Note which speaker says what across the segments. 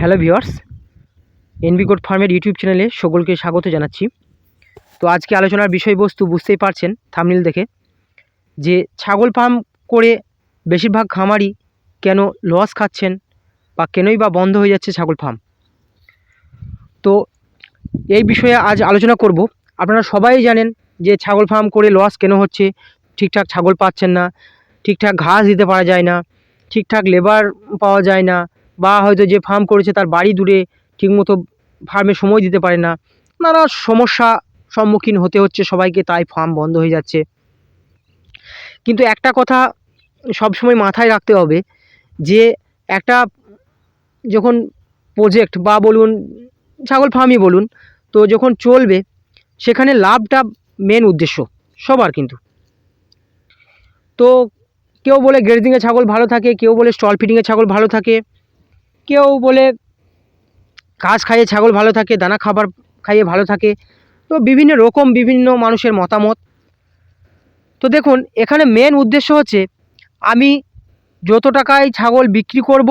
Speaker 1: Hello viewers NB গোড ফার্মের YouTube চ্যানেলে সকলকে স্বাগত জানাচ্ছি। তো আজকে আলোচনার বিষয়বস্তু বুঝতেই পারছেন থামনিল দেখে, যে ছাগল ফার্ম করে বেশিরভাগ খামারি কেন লস খাচ্ছেন বা কেনই বা বন্ধ হয়ে যাচ্ছে ছাগল ফার্ম? তো এই বিষয়ে আজ আলোচনা করব। আপনারা সবাই জানেন যে ছাগল ফার্ম করে লস কেন হচ্ছে, ঠিকঠাক ছাগল পাচ্ছেন না, ঠিকঠাক ঘাস দিতে পারা যায় না, ঠিকঠাক লেবার পাওয়া যায় না বা হয়তো যে ফার্ম করেছে তার বাড়ি দূরে ঠিকমতো ফার্মে সময় দিতে পারে না, নানা সমস্যা সম্মুখীন হতে হচ্ছে সবাইকে, তাই ফার্ম বন্ধ হয়ে যাচ্ছে। কিন্তু একটা কথা সবসময় মাথায় রাখতে হবে যে একটা যখন প্রজেক্ট বা বলুন, ছাগল ফার্মই বলুন, তো যখন চলবে সেখানে লাভটা মেন উদ্দেশ্য, সবার কিন্তু। তো কেউ বলে গ্রেজিংয়ে ছাগল ভালো থাকে, কেউ বলে স্টল ফিডিংয়ে ছাগল ভালো থাকে কেউ বলে ঘাস খাইয়ে ছাগল ভালো থাকে, দানা খাবার খাইয়ে ভালো থাকে। তো বিভিন্ন রকম বিভিন্ন মানুষের মতামত। তো দেখুন, এখানে মেন উদ্দেশ্য হচ্ছে, আমি যত টাকায় ছাগল বিক্রি করব,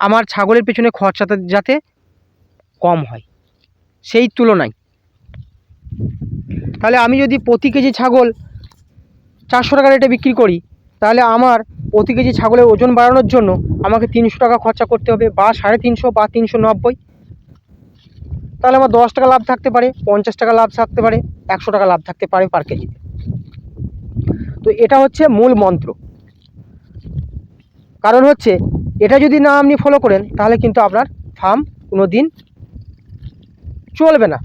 Speaker 1: আমার ছাগলের পেছনে খরচাটা যাতে কম হয়। সেই তুলনায়। তাহলে আমি যদি প্রতি কেজি ছাগল চারশো টাকা রেটে বিক্রি করি, তাহলে আমার প্রতি কেজি ছাগলের ওজন বাড়ানোর জন্য আমাকে তিনশো টাকা খরচা করতে হবে, বা সাড়ে তিনশো বা তিনশো নব্বই। তাহলে আমার দশ টাকা লাভ থাকতে পারে, পঞ্চাশ টাকা লাভ থাকতে পারে, একশো টাকা লাভ থাকতে পারে পার কেজিতে তো এটা হচ্ছে মূল মন্ত্র। কারণ হচ্ছে, এটা যদি না আপনি ফলো করেন, তাহলে কিন্তু আপনার ফার্ম কোনো দিন চলবে না।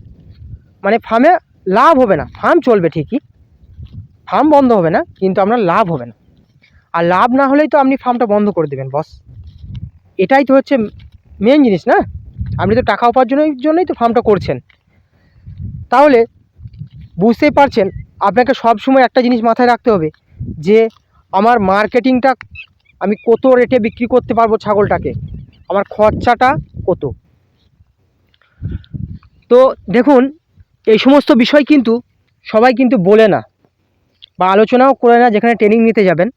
Speaker 1: মানে ফার্মে লাভ হবে না। ফার্ম চলবে ঠিকই। ফার্ম বন্ধ হবে না, কিন্তু আপনার লাভ হবে না। আর লাভ না হলেই তো আপনি ফার্মটা বন্ধ করে দেবেন বস এটাই তো হচ্ছে মেন জিনিস, না? আপনি তো টাকা উপার্জনের জন্যই তো ফার্মটা করছেন। তাহলে বুঝতেই পারছেন, আপনাকে সব সময় একটা জিনিস মাথায় রাখতে হবে, যে আমার মার্কেটিংটা আমি কত রেটে বিক্রি করতে পারব ছাগলটাকে? আমার খরচাটা কত? তো দেখুন, এই সমস্ত বিষয় কিন্তু সবাই কিন্তু বলে না, বা আলোচনাও করে না, যেখানে ট্রেনিং নিতে যাবেন।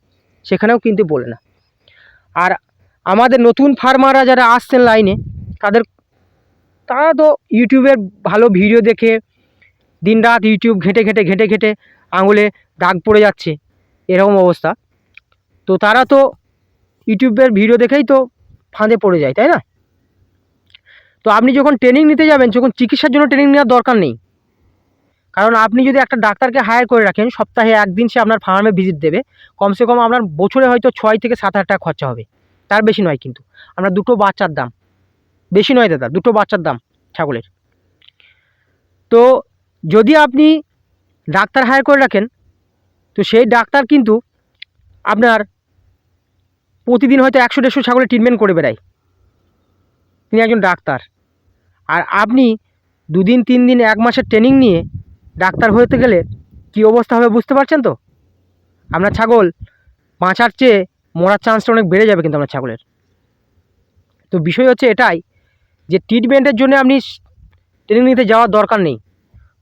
Speaker 1: সেখানেও কিন্তু বলে না। আর আমাদের নতুন ফার্মাররা যারা আসছেন লাইনে তাদের, তারা তো ইউটিউবের ভালো ভিডিও দেখে দিন রাত ইউটিউব ঘেঁটে ঘেঁটে ঘেঁটে ঘেঁটে আঙুলে দাগ পড়ে যাচ্ছে, এরকম অবস্থা। তো তারা তো ইউটিউবের ভিডিও দেখেই তো ফাঁদে পড়ে যায়, তাই না? তো আপনি যখন ট্রেনিং নিতে যাবেন, যখন চিকিৎসার জন্য ট্রেনিং নেওয়ার দরকার নেই কারণ আপনি যদি একটা ডাক্তারকে হায়ার করে রাখেন, সপ্তাহে একদিন সে আপনার ফার্মে ভিজিট দেবে। কমসে কম আপনার বছরে হয়তো ছয় থেকে সাত হাজার টাকা খরচা হবে। তার বেশি নয় কিন্তু। আমরা দুটো বাচ্চার দাম। বেশি নয় দাদা, দুটো বাচ্চার দাম ছাগলের। তো যদি আপনি ডাক্তার হায়ার করে রাখেন, তো সেই ডাক্তার কিন্তু আপনার প্রতিদিন হয়তো একশো, দেড়শো ছাগলের ট্রিটমেন্ট করে বেড়ায়। তিনি একজন ডাক্তার। আর আপনি দুদিন তিন দিন এক মাসের ট্রেনিং নিয়ে ডাক্তার হতে গেলে কী অবস্থা হবে বুঝতে পারছেন তো? আপনার ছাগল বাঁচার চেয়ে মরার চান্সটা অনেক বেড়ে যাবে কিন্তু আপনার ছাগলের। তো বিষয় হচ্ছে এটাই যে ট্রিটমেন্টের জন্য আপনি ট্রেনিং নিতে যাওয়ার দরকার নেই।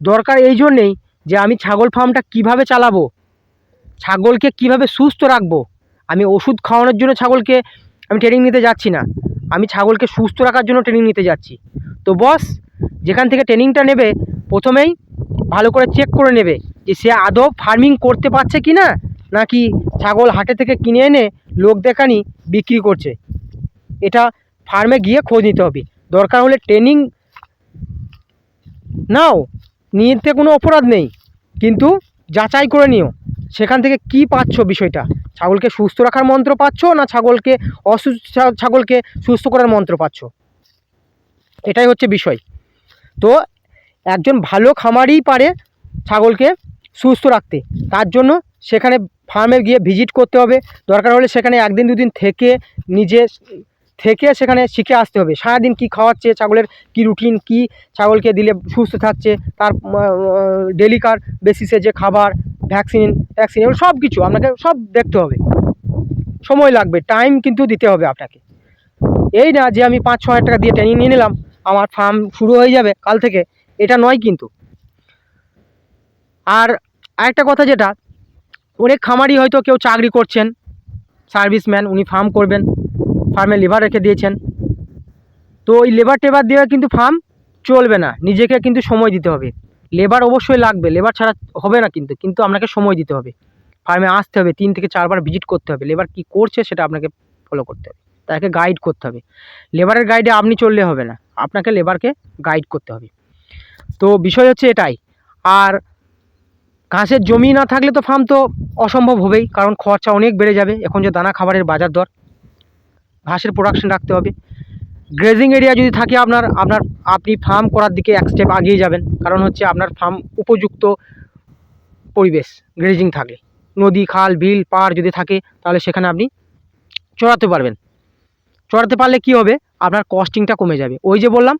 Speaker 1: দরকার এই জন্যেই যে আমি ছাগল ফার্মটা কীভাবে চালাবো? ছাগলকে কীভাবে সুস্থ রাখব? আমি ওষুধ খাওয়ানোর জন্য ছাগলকে আমি ট্রেনিং নিতে যাচ্ছি না। আমি ছাগলকে সুস্থ রাখার জন্য ট্রেনিং নিতে যাচ্ছি। তো বস যেখান থেকে ট্রেনিংটা নেবে, প্রথমেই ভালো করে চেক করে নেবে যে সে আদৌ ফার্মিং করতে পারছে কি না নাকি ছাগল হাটে থেকে কিনে এনে লোক দেখানি বিক্রি করছে। এটা ফার্মে গিয়ে খোঁজ নিতে হবে। দরকার হলে ট্রেনিং নাও নিতে কোনো অপরাধ নেই। কিন্তু যাচাই করে নিও, সেখান থেকে কি পাচ্ছ বিষয়টা। ছাগলকে সুস্থ রাখার মন্ত্র পাচ্ছ না ছাগলকে অসুস্থ, ছাগলকে সুস্থ করার মন্ত্র পাচ্ছ? এটাই হচ্ছে বিষয়। তো একজন ভালো খামারই পারে ছাগলকে সুস্থ রাখতে। তার জন্য সেখানে ফার্মে গিয়ে ভিজিট করতে হবে। দরকার হলে সেখানে একদিন, দুদিন থেকে নিজে থেকে সেখানে শিখে আসতে হবে। সারাদিন কী খাওয়াচ্ছে, ছাগলের কী রুটিন কী ছাগলকে দিলে সুস্থ থাকছে, তার ডেলিকার বেসিসে যে খাবার ভ্যাকসিন ভ্যাকসিন এগুলো সব কিছু আপনাকে সব দেখতে হবে। সময় লাগবে টাইম কিন্তু দিতে হবে আপনাকে। এই না যে আমি পাঁচ ছ হাজার টাকা দিয়ে ট্রেনিং নিয়ে নিলাম, আমার ফার্ম শুরু হয়ে যাবে কাল থেকে। এটা নয় কিন্তু। আর আরেকটা কথা যেটা, অনেক খামারি হয়তো কেউ চাকরি করছেন, সার্ভিসম্যান, উনি ফার্ম করবেন ফার্মে লেবার রেখে দিয়েছেন। তো ওই লেবার টেবার দিয়ে কিন্তু ফার্ম চলবে না, নিজেকে কিন্তু সময় দিতে হবে। লেবার অবশ্যই লাগবে লেবার ছাড়া হবে না কিন্তু কিন্তু আপনাকে সময় দিতে হবে। ফার্মে আসতে হবে, তিন থেকে চারবার ভিজিট করতে হবে। লেবার কী করছে সেটা আপনাকে ফলো করতে হবে। তাকে গাইড করতে হবে। লেবারের গাইডে আপনি চললে হবে না, আপনাকে লেবারকে গাইড করতে হবে। তো বিষয় হচ্ছে এটাই। আর ঘাসের জমি না থাকলে তো ফার্ম তো অসম্ভব হবেই, কারণ খরচা অনেক বেড়ে যাবে। এখন যে দানা খাবারের বাজার দর, ঘাসের প্রোডাকশন রাখতে হবে। গ্রেজিং এরিয়া যদি থাকে আপনার আপনার, আপনি ফার্ম করার দিকে এক স্টেপ আগিয়ে যাবেন। কারণ হচ্ছে আপনার ফার্ম উপযুক্ত পরিবেশ গ্রেজিং থাকলে নদী, খাল, বিল, পাড় যদি থাকে, তাহলে সেখানে আপনি চড়াতে পারবেন। চড়াতে পারলে কি হবে? আপনার কস্টিংটা কমে যাবে। ওই যে বললাম,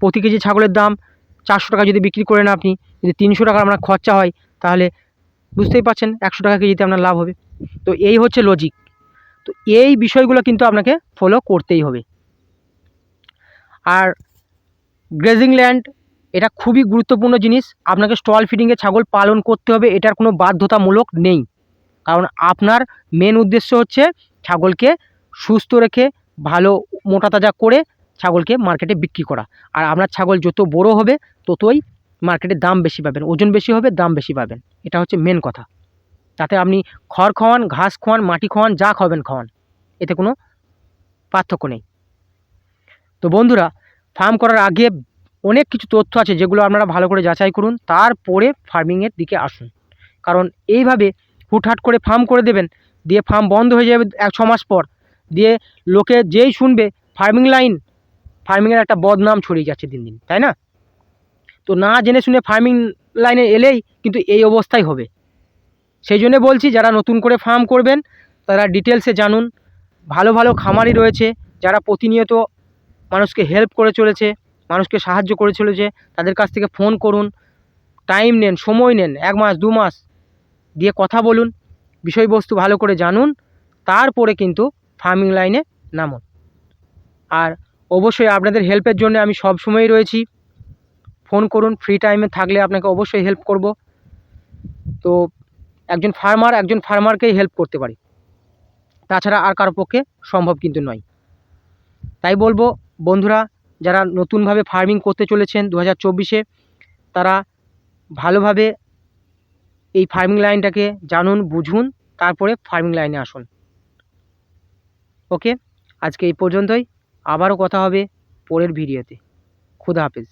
Speaker 1: প্রতি কেজি ছাগলের দাম চারশো টাকা যদি বিক্রি করেন আপনি, যদি তিনশো টাকা আপনার খরচা হয়, তাহলে বুঝতেই পারছেন একশো টাকা কেজিতে আপনার লাভ হবে। তো এই হচ্ছে লজিক তো এই বিষয়গুলো কিন্তু আপনাকে ফলো করতেই হবে। আর গ্রেজিং ল্যান্ড এটা খুবই গুরুত্বপূর্ণ জিনিস। আপনাকে স্টল ফিডিংয়ে ছাগল পালন করতে হবে, এটার কোনো বাধ্যতামূলক নেই। কারণ আপনার মেন উদ্দেশ্য হচ্ছে ছাগলকে সুস্থ রেখে, ভালো মোটা তাজা করে ছাগলকে মার্কেটে বিক্রি করা। আর আপনার ছাগল যত বড় হবে, ততই মার্কেটে দাম বেশি পাবেন। ওজন বেশি হবে, দাম বেশি পাবেন। এটা হচ্ছে মেন কথা। তাতে আপনি খড় খাওয়ান ঘাস খাওয়ান মাটি খাওয়ান যা খাওয়াবেন খাওয়ান। এতে কোনো পার্থক্য নেই। তো বন্ধুরা ফার্ম করার আগে অনেক কিছু তথ্য আছে যেগুলো আপনারা ভালো করে যাচাই করুন, তারপরে ফার্মিংয়ের দিকে আসুন। কারণ এইভাবে হুটহাট করে ফার্ম করে দেবেন, দিয়ে ফার্ম বন্ধ হয়ে যাবে এক ছ মাস পর। দিয়ে লোকে যেই শুনবে ফার্মিং লাইন ফার্মিংয়ের একটা বদনাম ছড়িয়ে যাচ্ছে দিন দিন, তাই না? তো না জেনে শুনে ফার্মিং লাইনে এলেই কিন্তু এই অবস্থাই হবে। সেই জন্য বলছি, যারা নতুন করে ফার্ম করবেন, তারা ডিটেলসে জানুন। ভালো ভালো খামারি রয়েছে, যারা প্রতিনিয়ত মানুষকে হেল্প করে চলেছে, মানুষকে সাহায্য করে চলেছে, তাদের কাছ থেকে ফোন করুন, টাইম নেন, সময় নেন, এক মাস, দু মাস, দিয়ে কথা বলুন, বিষয়বস্তু ভালো করে জানুন, তারপরে কিন্তু ফার্মিং লাইনে নামুন। আর অবশ্যই আপনাদের হেল্পের জন্য আমি সব সময়ই রয়েছি। ফোন করুন ফ্রি টাইমে থাকলে আপনাকে অবশ্যই হেল্প করব। তো একজন ফার্মার একজন ফার্মারকেই হেল্প করতে পারি। তাছাড়া আর কারও পক্ষে সম্ভব কিন্তু নয়। তাই বলব, বন্ধুরা, যারা নতুনভাবে ফার্মিং করতে চলেছেন দু হাজার তারা ভালোভাবে এই ফার্মিং লাইনটাকে জানুন, বুঝুন, তারপরে ফার্মিং লাইনে আসুন। ওকে? আজকে এই পর্যন্তই। আবারও কথা হবে পরের ভিডিওতে। খুদা হাফেজ।